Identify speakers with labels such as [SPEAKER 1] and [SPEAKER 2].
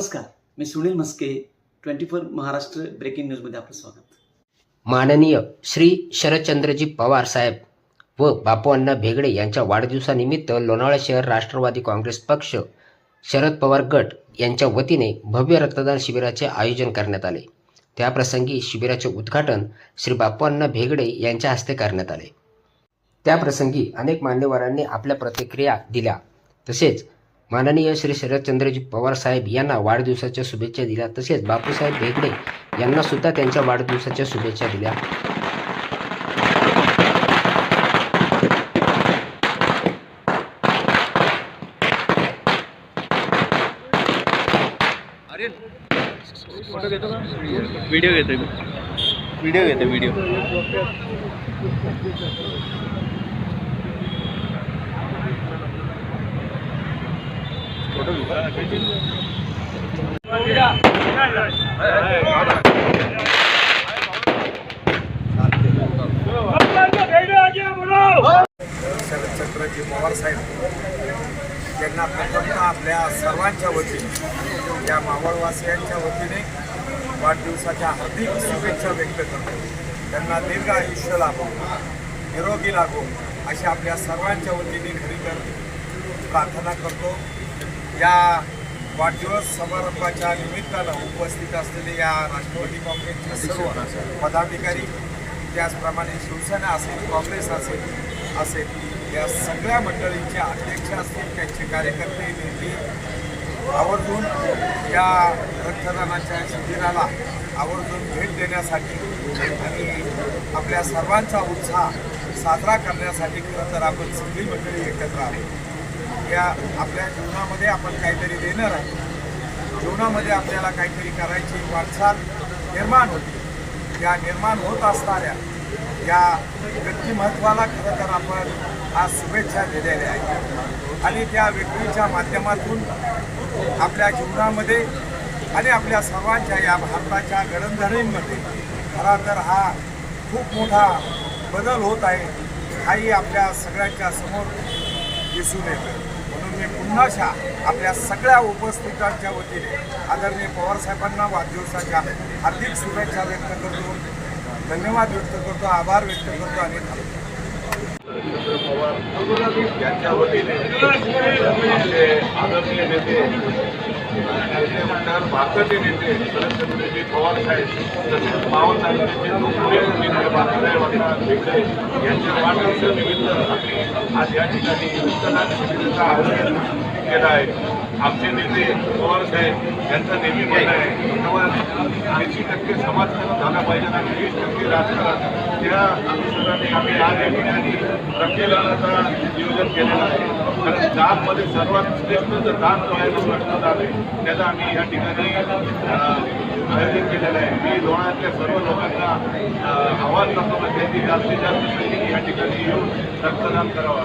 [SPEAKER 1] नमस्कार मी Sunil Maske twenty four Maharashtra breaking न्यूजमध्ये आपलं स्वागत.
[SPEAKER 2] माननीय श्री शरदचंद्रजी पवार साहेब व बापू अण्णा भेगडे यांच्या वाढदिवसानिमित्त लोणावळा शहर राष्ट्रवादी काँग्रेस पक्ष शरद पवार गट यांच्या वतीने भव्य रक्तदान शिबिराचे आयोजन करण्यात आले. त्याप्रसंगी शिबिराचे उद्घाटन श्री बापू अण्णा भेगडे यांच्या हस्ते करण्यात आले. त्याप्रसंगी अनेक मान्यवरांनी आपल्या प्रतिक्रिया दिल्या. तसेच माननीय श्री शरदचंद्रजी पवार साहेब यांना वाढदिवसाच्या शुभेच्छा दिल्या. तसेच बापूसाहेब भेगडे यांना सुद्धा त्यांच्या वाढदिवसाच्या शुभेच्छा दिल्या.
[SPEAKER 3] व्हिडिओ घेतोय मी. व्हिडिओ घेतोय व्हिडिओ
[SPEAKER 4] शरदचंद्रजी पवार साहेब यांना प्रथमतः आपल्या सर्वांच्या वतीने या मावळवासियांच्या वतीने वाढदिवसाच्या हार्दिक शुभेच्छा व्यक्त करतो. त्यांना दीर्घ आयुष्य लाभो निरोगी लागो अशी आपल्या सर्वांच्या वतीने खरी तर प्रार्थना करतो. या वाढदिवस समारंभाच्या निमित्तानं उपस्थित असलेले या राष्ट्रवादी काँग्रेसचे सर्व पदाधिकारी त्याचप्रमाणे शिवसेना असेल काँग्रेस असेल असेल या सगळ्या मंडळींचे अध्यक्ष असतील त्यांचे कार्यकर्ते नेते आवर्जून या रक्तदानाच्या शिबिराला आवर्जून भेट देण्यासाठी आणि आपल्या सर्वांचा उत्साह साजरा करण्यासाठी खरं तर आपण सगळी मंडळी एकत्र आलो या आपल्या जीवनामध्ये आपण काहीतरी देणार आहोत. जीवनामध्ये आपल्याला काहीतरी करायची वाटचाल निर्माण होती. या निर्माण होत असणाऱ्या या व्यक्तिमत्वाला खरं तर आपण आज शुभेच्छा दिलेल्या आहेत. आणि त्या व्यक्तीच्या माध्यमातून आपल्या जीवनामध्ये आणि आपल्या सर्वांच्या या भारताच्या गडणधडींमध्ये खरा तर हा खूप मोठा बदल होत आहे हाही आपल्या सगळ्यांच्या समोर दिसून येतं. मी पुन्हाशा आपल्या सगळ्या उपस्थितांच्या वतीने आदरणीय पवारसाहेबांना वाढदिवसाच्या हार्दिक शुभेच्छा व्यक्त करतो. धन्यवाद व्यक्त करतो आभार व्यक्त करतो आणि
[SPEAKER 5] पवार यांच्या वतीने आदरणीय नेते नेते म्हणणार भारताचे नेते शरदचंद्रजी पवार साहेब तसेच मावळ लोकप्रिय नेते बाबासाहेब अण्णा यांच्या वाढदिवसानिमित्त आज या ठिकाणी रक्तदान शिबिराचं आयोजन केलं आहे. आमचे नेते पवार साहेब यांचं नेहमी म्हणणं आहे केवळ ऐंशी टक्के समाजकारण झाला पाहिजे आणि वीस टक्के राजकारण. त्या अनुषंगाने आम्ही आज या ठिकाणी रक्तदानाचा नियोजन केलेलं आहे. कारण दानमध्ये सर्वात श्रेष्ठ जर दान पाहायला रक्तदान आहे त्याचं आम्ही या ठिकाणी आयोजन केलेलं आहे. मी लोणातल्या सर्व लोकांना आव्हान आवाहन करतो की त्यांनी जास्तीत जास्त संख्येने या ठिकाणी येऊन रक्तदान करावा.